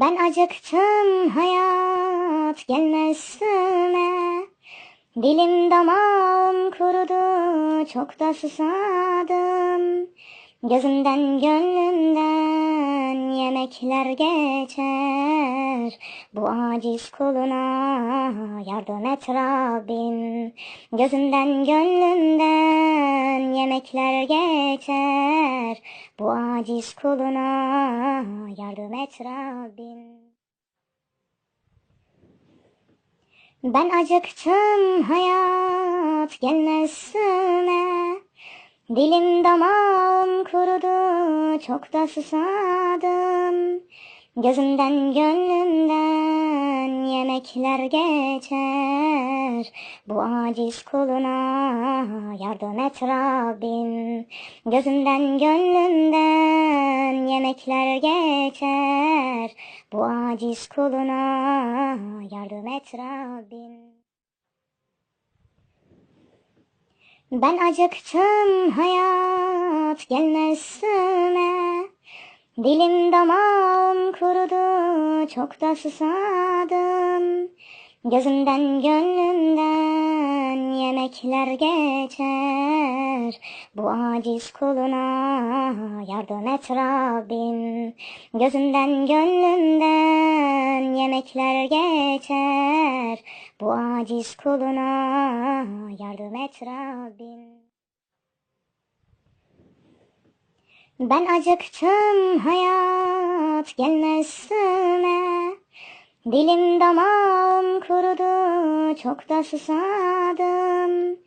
Ben acıktım hayat gelmezsene. Dilim damağım kurudu çok da susadım. Gözümden gönlümden yemekler geçer. Bu aciz kuluna yardım et Rabbim. Gözümden gönlümden yemekler geçer aciz kuluna yardım et Rabbim. Ben acıktım hayat gelmezsene Dilim damağım kurudu çok da susadım. Gözümden gönlümden yemekler geçer. Bu aciz kuluna yardım et Rabbim. Gözümden gönlümden yemekler geçer. Bu aciz kuluna yardım et Rabbim. Ben acıktım hayat gelmezsene Dilim damağım kurudu çok da susadım. Gözümden gönlümden yemekler geçer. Bu aciz kuluna yardım et Rabbim. Gözümden gönlümden yemekler geçer. Bu aciz kuluna yardım et Rabbim Ben acıktım hayat gelmezsene Dilim damağım kurudu çok da susadım.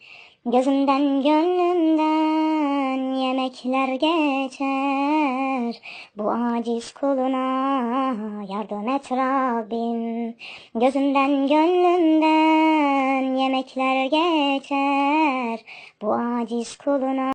Gözümden gönlümden yemekler geçer. Bu aciz kuluna yardım et Rabbim. Gözümden gönlümden yemekler geçer. Bu aciz kuluna